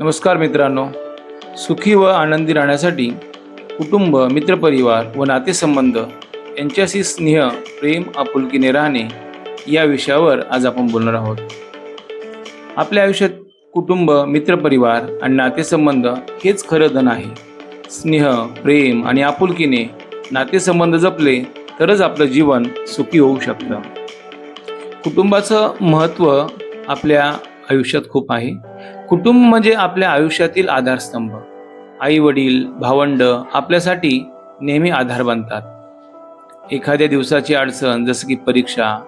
नमस्कार मित्रांनो. सुखी व आनंदी राहण्यासाठी कुटुंब मित्रपरिवार व नातेसंबंध यांच्याशी स्नेह प्रेम आपुलकीने राहणे या विषयावर आज आपण बोलणार आहोत. आपल्या आयुष्यात कुटुंब मित्रपरिवार आणि नातेसंबंध हेच खरं धन आहे. स्नेह प्रेम आणि आपुलकीने नातेसंबंध जपले तरच आपलं जीवन सुखी होऊ शकतं. कुटुंबाचं महत्त्व आपल्या आयुष्यात खूप आहे. कुटुंब म्हणजे आपल्या आयुष्यातील आधारस्तंभ. आई वडील भावंड आपल्यासाठी नेहमी आधार बनतात. एखाद्या दिवसाची अडचण जसं की परीक्षा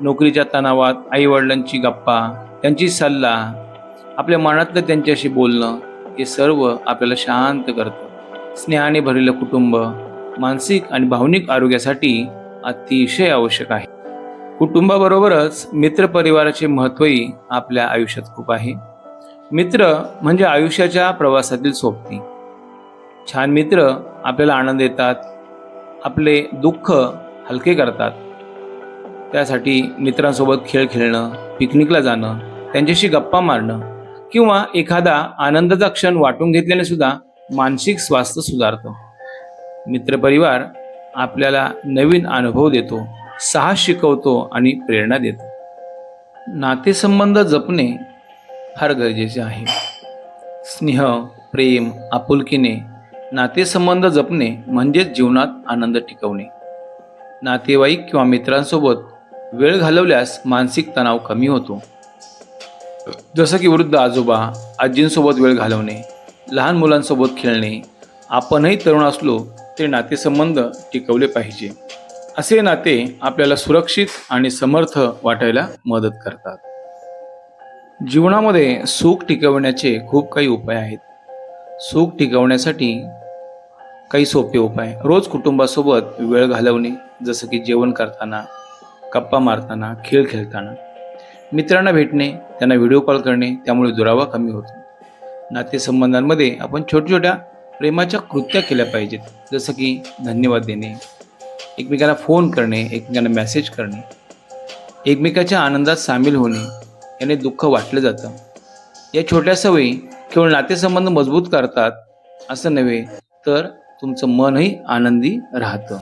नोकरीच्या तणावात आई वडिलांची गप्पा त्यांची सल्ला आपल्या मनातलं त्यांच्याशी बोलणं हे सर्व आपल्याला शांत करतं. स्नेहाने भरलेलं कुटुंब मानसिक आणि भावनिक आरोग्यासाठी अतिशय आवश्यक आहे. कुटुंबाबरोबरच मित्रपरिवाराचे महत्त्वही आपल्या आयुष्यात खूप आहे. मित्र म्हणजे आयुष्याच्या प्रवासातील सोबती. छान मित्र आपल्याला आनंद देतात आपले दुःख हलके करतात. त्यासाठी मित्रांसोबत खेळ खेळणं पिकनिकला जाणं त्यांच्याशी गप्पा मारणं किंवा एखादा आनंदाचा क्षण वाटून घेतल्याने सुद्धा मानसिक स्वास्थ्य सुधारतं. मित्रपरिवार आपल्याला नवीन अनुभव देतो साहस शिकवतो आणि प्रेरणा देतो. नातेसंबंध जपणे फार गरजेचे आहे. स्नेह प्रेम आपुलकीने नातेसंबंध जपणे म्हणजेच जीवनात आनंद टिकवणे. नातेवाईक किंवा मित्रांसोबत वेळ घालवल्यास मानसिक तणाव कमी होतो. जसं की वृद्ध आजोबा आजींसोबत वेळ घालवणे लहान मुलांसोबत खेळणे आपणही तरुण असलो तरी नातेसंबंध टिकवले पाहिजे. असे नाते आपल्याला सुरक्षित आणि समर्थ वाटायला मदत करतात. जीवनामध्ये सुख टिकवण्याचे खूप काही उपाय आहेत. सुख टिकवण्यासाठी काही सोपे उपाय. रोज कुटुंबासोबत वेळ घालवणे जसं की जेवण करताना गप्पा मारताना खेळ खेळताना. मित्रांना भेटणे त्यांना व्हिडिओ कॉल करणे त्यामुळे दुरावा कमी होतो. नातेसंबंधांमध्ये आपण छोट्या छोट्या प्रेमाच्या कृत्या केल्या पाहिजेत. जसं की धन्यवाद देणे एकमेकांना फोन करणे एकमेकांना मेसेज करणे एकमेकाच्या आनंदात सामील होणे याने दुःख वाटलं जातं. या छोट्या सवयी केवळ नातेसंबंध मजबूत करतात असं नव्हे तर तुमचं मनही आनंदी राहतं.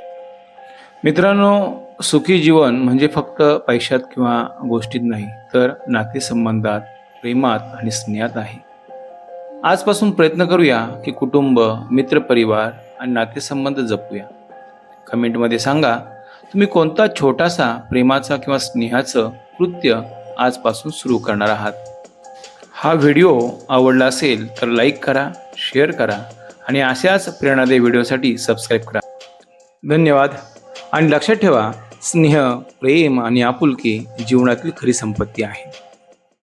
मित्रांनो सुखी जीवन म्हणजे फक्त पैशात किंवा गोष्टीत नाही तर नातेसंबंधात प्रेमात आणि स्नेहात आहे. आजपासून प्रयत्न करूया की कुटुंब मित्रपरिवार आणि नातेसंबंध जपूया. कमेंटमध्ये सांगा तुम्ही कोणता छोटासा प्रेमाचा किंवा स्नेहाचं कृत्य आजपासून सुरू करणार आहात. हा व्हिडिओ आवडला असेल तर लाईक करा शेअर करा आणि अशाच प्रेरणादायी व्हिडिओसाठी सबस्क्राईब करा. धन्यवाद. आणि लक्षात ठेवा स्नेह प्रेम आणि आपुलकी जीवनातील खरी संपत्ती आहे.